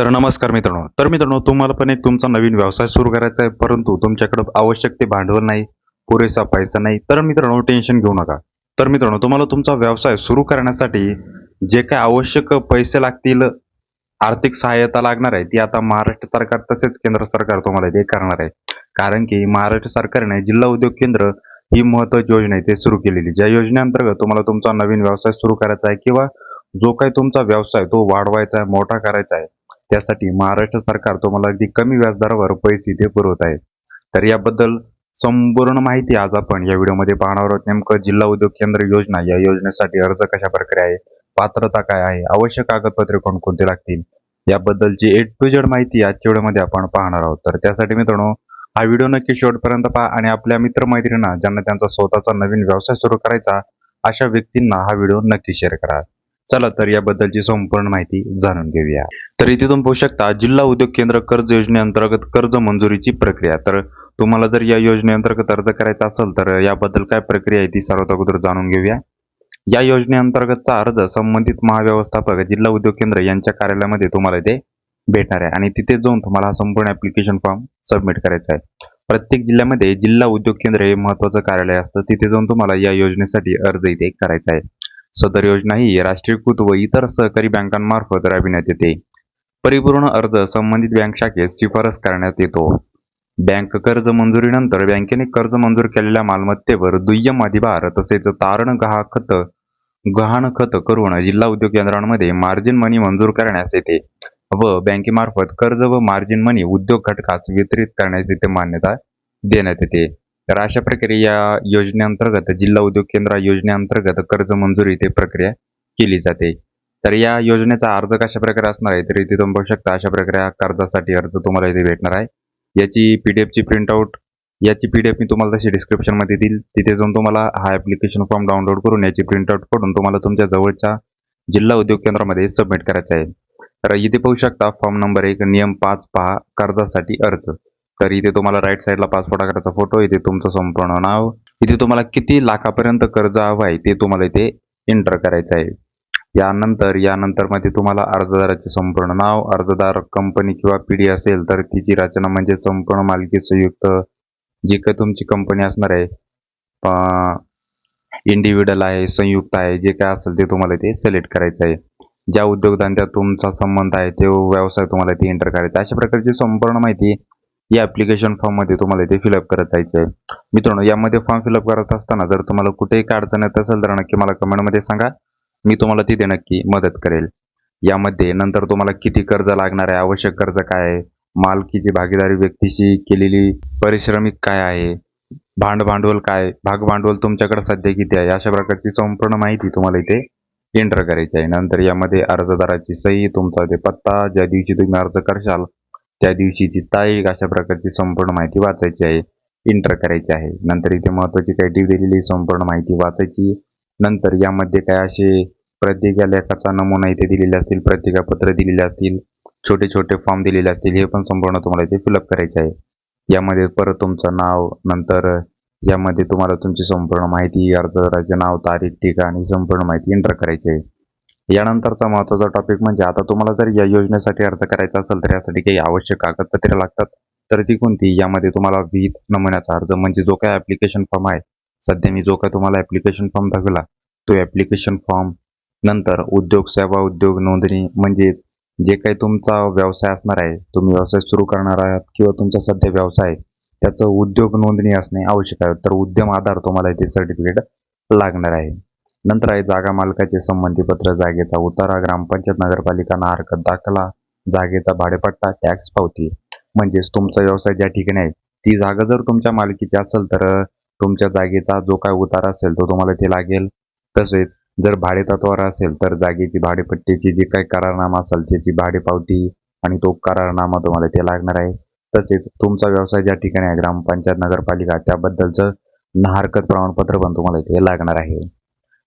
तर नमस्कार मित्रांनो. तर मित्रांनो तुम्हाला पण एक तुमचा नवीन व्यवसाय सुरू करायचा आहे परंतु तुमच्याकडे आवश्यक ते भांडवल नाही पुरेसा पैसा नाही. तर मित्रांनो टेन्शन घेऊ नका. तर मित्रांनो तुम्हाला तुमचा व्यवसाय सुरू करण्यासाठी जे काय आवश्यक पैसे लागतील आर्थिक सहाय्यता लागणार आहे ती आता महाराष्ट्र सरकार तसेच केंद्र सरकार तुम्हाला ते करणार आहे. कारण की महाराष्ट्र सरकारने जिल्हा उद्योग केंद्र ही महत्वाची योजना आहे ते सुरू केलेली. ज्या योजनेअंतर्गत तुम्हाला तुमचा नवीन व्यवसाय सुरू करायचा आहे किंवा जो काही तुमचा व्यवसाय तो वाढवायचा आहे मोठा करायचा आहे त्यासाठी महाराष्ट्र सरकार तुम्हाला अगदी कमी व्याजदरावर पैसे ते पुरवत आहे. तर याबद्दल संपूर्ण माहिती आज आपण या व्हिडिओमध्ये पाहणार आहोत. नेमकं जिल्हा उद्योग केंद्र योजना या योजनेसाठी अर्ज कशा प्रकारे आहे पात्रता काय आहे आवश्यक कागदपत्रे कोणकोणते लागतील याबद्दलची ए टू जेड माहिती आजच्या व्हिडिओमध्ये आपण पाहणार आहोत. तर त्यासाठी मित्रांनो हा व्हिडिओ नक्की शेवटपर्यंत पहा आणि आपल्या मित्रमैत्रिणींना ज्यांना त्यांचा स्वतःचा नवीन व्यवसाय सुरू करायचा अशा व्यक्तींना हा व्हिडिओ नक्की शेअर करा. चला तर याबद्दलची संपूर्ण माहिती जाणून घेऊया. तर इथे तुम्ही पाहू शकता जिल्हा उद्योग केंद्र कर्ज योजनेअंतर्गत कर्ज मंजुरीची प्रक्रिया. तर तुम्हाला जर या योजनेअंतर्गत अर्ज करायचा असेल तर याबद्दल काय प्रक्रिया आहे ती सर्वात अगोदर जाणून घेऊया. या योजनेअंतर्गतचा अर्ज संबंधित महाव्यवस्थापक जिल्हा उद्योग केंद्र यांच्या कार्यालयामध्ये तुम्हाला इथे भेटणार आहे. आणि तिथे जाऊन तुम्हाला हा संपूर्ण ऍप्लिकेशन फॉर्म सबमिट करायचा आहे. प्रत्येक जिल्ह्यामध्ये जिल्हा उद्योग केंद्र हे महत्वाचं कार्यालय असतं. तिथे जाऊन तुम्हाला या योजनेसाठी अर्ज इथे करायचा आहे. सदर योजना ही राष्ट्रीयकृत व इतर सहकारी बँकांमार्फत राबविण्यात येते. परिपूर्ण अर्ज संबंधित बँक शाखेत शिफारस करण्यात येतो. बँक कर्ज मंजुरीनंतर बँकेने कर्ज मंजूर केलेल्या मालमत्तेवर दुय्यम अधिभार तसेच तारण गहाखत गहाणखत करून जिल्हा उद्योग केंद्रांमध्ये मार्जिन मनी मंजूर करण्यास येते व बँकेमार्फत कर्ज व मार्जिन मनी उद्योग घटकास वितरित करण्यास ते मान्यता देण्यात येते. तर अशा प्रकारे या योजनेअंतर्गत जिल्हा उद्योग केंद्र योजनेअंतर्गत कर्ज मंजुरी ते प्रक्रिया केली जाते. तर या योजनेचा अर्ज कशा प्रकारे असणार आहे तर इथे तुम्ही बघू शकता अशा प्रकारे हा कर्जासाठी अर्ज तुम्हाला इथे भेटणार आहे. याची पी ची प्रिंटआउट याची पीडीएफ मी तुम्हाला तशी डिस्क्रिप्शनमध्ये देईल. तिथे जाऊन तुम्हाला हा ॲप्लिकेशन फॉर्म डाउनलोड करून याची प्रिंटआउट करून तुम्हाला तुमच्या जवळच्या जिल्हा उद्योग केंद्रामध्ये सबमिट करायचा आहे. तर इथे पाहू शकता फॉर्म नंबर एक नियम पाच पहा कर्जासाठी अर्ज. तर इथे तुम्हाला राईट साईडला पासपोर्ट आकाराचा फोटो इथे तुमचं संपूर्ण नाव इथे तुम्हाला किती लाखापर्यंत कर्ज हवं आहे ते तुम्हाला इथे एंटर करायचं आहे. यानंतर यानंतरमध्ये तुम्हाला अर्जदाराचे संपूर्ण नाव अर्जदार कंपनी किंवा पिढी असेल तर तिची रचना म्हणजे संपूर्ण मालकी संयुक्त जी काही तुमची कंपनी असणार आहे इंडिव्हिज्युअल आहे संयुक्त आहे जे काय असेल ते तुम्हाला इथे सिलेक्ट करायचं आहे. ज्या उद्योगधंद्यात तुमचा संबंध आहे ते व्यवसाय तुम्हाला इथे एंटर करायचा अशा प्रकारची संपूर्ण माहिती या ॲप्लिकेशन फॉर्ममध्ये तुम्हाला इथे फिलअप करत जायचं आहे. मित्रांनो यामध्ये फॉर्म फिलअप करत असताना जर तुम्हाला कुठेही अडचण येत असेल तर नक्की मला कमेंटमध्ये सांगा. मी तुम्हाला तिथे नक्की मदत करेल. यामध्ये नंतर तुम्हाला किती कर्ज लागणार आहे आवश्यक कर्ज काय आहे मालकीची भागीदारी व्यक्तीशी केलेली परिश्रमिक काय आहे भांड भांडवल काय भाग भांडवल तुमच्याकडे सध्या किती आहे अशा प्रकारची संपूर्ण माहिती तुम्हाला इथे एंटर करायची आहे. नंतर यामध्ये अर्जदाराची सही तुमचा ते पत्ता ज्या दिवशी तुम्ही अर्ज करशाल त्या दिवशीची तारीख अशा प्रकारची संपूर्ण माहिती वाचायची आहे इंटर करायची आहे. नंतर इथे महत्त्वाची काही टीप दिलेली संपूर्ण माहिती वाचायची. नंतर यामध्ये काय असे प्रत्येका लेखाचा नमुना इथे दिलेले असतील प्रत्येकापत्र दिलेले असतील छोटे छोटे फॉर्म दिलेले असतील हे पण संपूर्ण तुम्हाला इथे फिलअप करायचे आहे. यामध्ये परत तुमचं नाव नंतर यामध्ये तुम्हाला तुमची संपूर्ण माहिती अर्जदाराचे नाव तारीख ठिकाण ही संपूर्ण माहिती एंटर करायची आहे. यानंतरचा महत्त्वाचा टॉपिक म्हणजे आता तुम्हाला जर या योजनेसाठी अर्ज करायचा असेल तर यासाठी काही आवश्यक कागदपत्रे लागतात. तर ती कोणती? यामध्ये तुम्हाला विविध नमुन्याचा अर्ज म्हणजे जो काय ऍप्लिकेशन फॉर्म आहे. सध्या मी जो काय तुम्हाला ऍप्लिकेशन फॉर्म दाखवला तो ऍप्लिकेशन फॉर्म नंतर उद्योग सेवा उद्योग नोंदणी म्हणजेच जे काही तुमचा व्यवसाय असणार आहे तुम्ही व्यवसाय सुरू करणार आहात किंवा तुमचा सध्या व्यवसाय आहे त्याचं उद्योग नोंदणी असणे आवश्यक आहे. तर उद्यम आधार तुम्हाला इथे सर्टिफिकेट लागणार आहे. नंतर आहे जागा मालकाचे संबंधी पत्र जागेचा उतारा ग्रामपंचायत नगरपालिका हरकत दाखला जागेचा भाडेपट्टा टॅक्स पावती. म्हणजेच तुमचा व्यवसाय ज्या ठिकाणी आहे ती जागा जर तुमच्या मालकीची असेल तर तुमच्या जागेचा जो काय उतारा असेल तो तुम्हाला ते लागेल. तसेच जर भाडे तत्वावर असेल तर जागेची भाडेपट्टीची जी काही करारनामा असेल त्याची भाडे पावती आणि तो करारनामा तुम्हाला ते लागणार आहे. तसेच तुमचा व्यवसाय ज्या ठिकाणी आहे ग्रामपंचायत नगरपालिका त्याबद्दलचं हरकत प्रमाणपत्र पण तुम्हाला इथे लागणार आहे.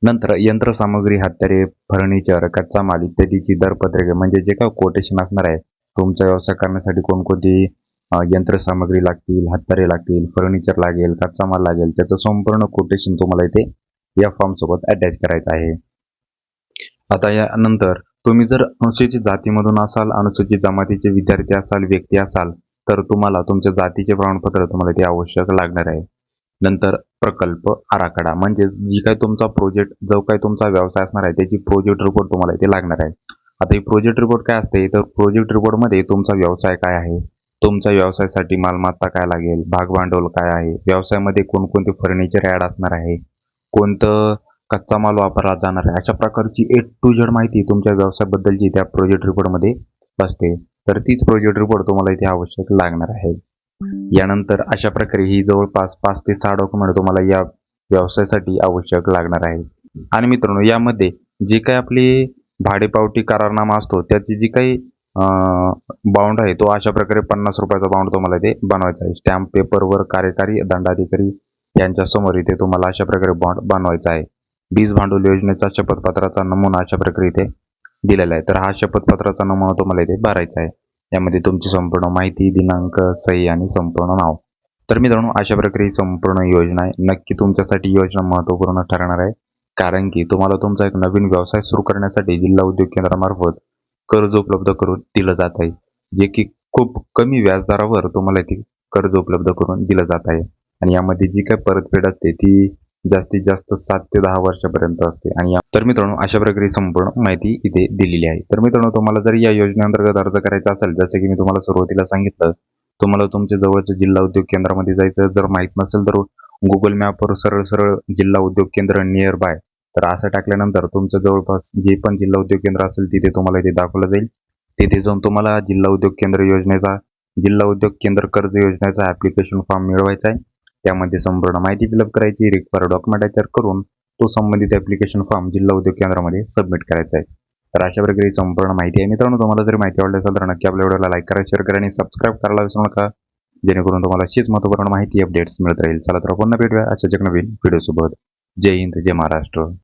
नंतर यंत्रसामग्री हत्यारे फर्निचर कच्चा माल इत्यादीची दरपत्रके म्हणजे जे काय कोटेशन असणार आहे तुमचा व्यवसाय करण्यासाठी कोणकोणती यंत्रसामग्री लागतील हत्यारे लागतील फर्निचर लागेल कच्चा माल लागेल त्याचं संपूर्ण कोटेशन तुम्हाला इथे या फॉर्मसोबत अटॅच करायचं आहे. आता यानंतर तुम्ही जर अनुसूचित जातीमधून असाल अनुसूचित जमातीचे विद्यार्थी असाल व्यक्ती असाल तर तुम्हाला तुमच्या जातीचे प्रमाणपत्र तुम्हाला ते आवश्यक लागणार आहे. नंतर प्रकल्प आराखडा. म्हणजेच जी काय तुमचा प्रोजेक्ट जो काय तुमचा व्यवसाय असणार आहे त्याची प्रोजेक्ट रिपोर्ट तुम्हाला इथे लागणार आहे. आता ही प्रोजेक्ट रिपोर्ट काय असते? तर प्रोजेक्ट रिपोर्टमध्ये तुमचा व्यवसाय काय आहे? तुमच्या व्यवसायासाठी मालमत्ता काय लागेल? भागभांडवल काय आहे? व्यवसायामध्ये कोणकोणते फर्निचर ॲड असणार आहे? कोणतं कच्चा माल वापरला जाणार आहे? अशा प्रकारची ए टू झेड माहिती तुमच्या व्यवसायाबद्दलची त्या प्रोजेक्ट रिपोर्टमध्ये असते तर तीच प्रोजेक्ट रिपोर्ट तुम्हाला इथे आवश्यक लागणार आहे. यानंतर अशा प्रकारे ही जवळपास पाच ते सहा डॉक्युमेंट तुम्हाला या व्यवसायासाठी आवश्यक लागणार आहे. आणि मित्रांनो यामध्ये जे काही आपली भाडेपावटी करारनामा असतो त्याची जी काही बाउंड आहे तो अशा प्रकारे पन्नास रुपयाचा बाउंड तुम्हाला इथे बनवायचा आहे. स्टॅम्प पेपरवर कार्यकारी दंडाधिकारी यांच्या समोर इथे तुम्हाला अशा प्रकारे बॉन्ड बनवायचा आहे. बीज भांडवल योजनेचा शपथपत्राचा नमुना अशा प्रकारे इथे दिलेला आहे. तर हा शपथपत्राचा नमुना तुम्हाला इथे भरायचा आहे. यामध्ये तुमची संपूर्ण माहिती दिनांक सही आणि संपूर्ण नाव. तर मित्रांनो अशा प्रकारे ही संपूर्ण योजना आहे. नक्की तुमच्यासाठी योजना महत्त्वपूर्ण ठरणार आहे. कारण की तुम्हाला तुमचा एक नवीन व्यवसाय सुरू करण्यासाठी जिल्हा उद्योग केंद्रामार्फत कर्ज उपलब्ध करून दिलं जात आहे. जे की खूप कमी व्याजदरावर तुम्हाला ते कर्ज उपलब्ध करून दिलं जात आहे. आणि यामध्ये जी काही परतफेड असते ती जास्तीत जास्त सात ते दहा वर्षापर्यंत असते. आणि तर मित्रांनो अशा प्रकारे संपूर्ण माहिती इथे दिलेली आहे. तर मित्रांनो तुम्हाला जर या योजनेअंतर्गत अर्ज करायचा असेल जसं की मी तुम्हाला सुरुवातीला सांगितलं तुम्हाला तुमच्या जवळच्या जिल्हा उद्योग केंद्रामध्ये जायचं जर माहीत नसेल तर गुगल मॅपवर सरळ सरळ जिल्हा उद्योग केंद्र नियर बाय तर असं टाकल्यानंतर तुमच्या जवळपास जे पण जिल्हा उद्योग केंद्र असेल तिथे तुम्हाला इथे दाखवलं जाईल. तिथे जाऊन तुम्हाला जिल्हा उद्योग केंद्र योजनेचा जिल्हा उद्योग केंद्र कर्ज योजनेचा ऍप्लिकेशन फॉर्म मिळवायचा आहे. त्यामध्ये संपूर्ण माहिती फिलअप करायची रिक्वायर डॉक्युमेंट तयार करून तो संबंधित ऍप्लिकेशन फॉर्म जिल्हा उद्योग केंद्रामध्ये सबमिट करायचा आहे. तर अशा प्रकारे संपूर्ण माहिती आहे. मित्रांनो तुम्हाला जर माहिती आवडली असेल तर नक्की आपल्या व्हिडिओला लाईक करा शेअर करा आणि सबस्क्राईब करायला विसरू नका. जेणेकरून तुम्हाला अशीच महत्त्वपूर्ण माहिती अपडेट्स मिळत राहील. चला तर पुन्हा भेटूया अशाच एक नवीन व्हिडिओसोबत जय हिंद जय महाराष्ट्र.